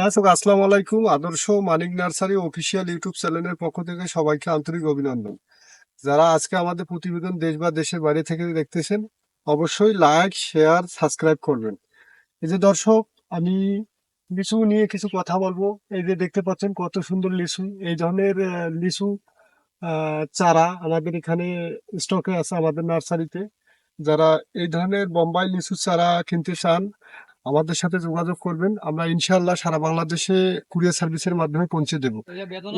দর্শক, আসসালামু আলাইকুম। আদর্শ মানিক নার্সারি অফিসিয়াল ইউটিউব চ্যানেলের পক্ষ থেকে সবাইকে আন্তরিক অভিনন্দন। যারা আজকে আমাদের প্রতিবেদন দেশ বা দেশের বাইরে থেকে দেখতেছেন, অবশ্যই লাইক, শেয়ার, সাবস্ক্রাইব করবেন। এই যে দর্শক, আমি লিচু নিয়ে কিছু কথা বলব। এই যে দেখতে পাচ্ছেন কত সুন্দর লিচু। এই ধরনের লিচু চারা আমাদের এখানে স্টকে আছে আমাদের নার্সারিতে। যারা এই ধরনের বোম্বাই লিচু চারা কিনতে চান আমাদের সাথে যোগাযোগ করবেন। আমরা ইনশাল্লাহ সারা বাংলাদেশে কুরিয়ার সার্ভিসের মাধ্যমে পৌঁছে দেব।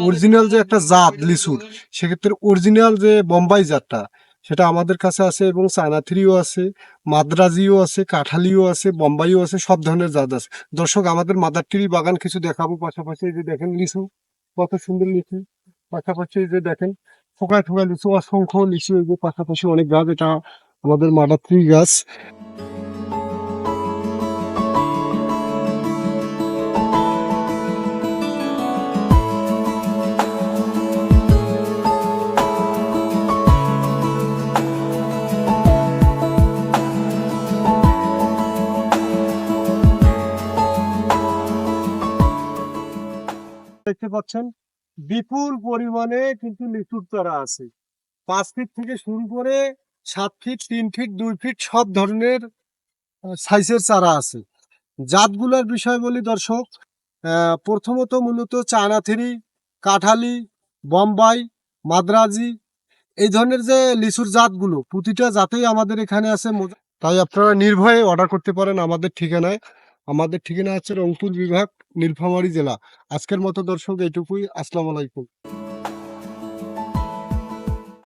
অরিজিনাল যে একটা জাত লিচুর, সেক্ষেত্রে অরিজিনাল যে বোম্বাই জাতটা, সেটা আমাদের কাছে আছে এবং চায়না থ্রিও আছে, মাদ্রাজিও আছে, কাঁঠালিও আছে, বোম্বাইও আছে, সব ধরনের জাত আছে। দর্শক, আমাদের মাদার ট্রি বাগান কিছু দেখাবো, পাশাপাশি যে দেখেন লিচু, কত সুন্দর লিচু। পাশাপাশি যে দেখেন ফোকায় ফোকায় লিচু, অসংখ্য লিচু, এই যে পাশাপাশি অনেক গাছ, এটা আমাদের মাদার ট্রি গাছ। দেখতে পাচ্ছেন, বিপুল পরিমাণে কিন্তু লিচুর চারা আছে। পাঁচ ফিট থেকে শুরু করে সাত ফিট তিন ফিট দুই ফিট সব ধরনের সাইজের চারা আছে। জাতগুলোর বিষয় বলি দর্শক প্রথমত মূলত চায়না থ্রি, কাঠালি, বোম্বাই, মাদ্রাজি, এই ধরনের যে লিচুর জাতগুলো, প্রতিটা জাতেই আমাদের এখানে আছে। তাই আপনারা নির্ভয়ে অর্ডার করতে পারেন আমাদের ঠিকানায়। আমাদের ঠিকানা আছে রংপুর বিভাগ নীলফামারী জেলা। আজকের মতো দর্শক এটুকুই আসসালামু আলাইকুম।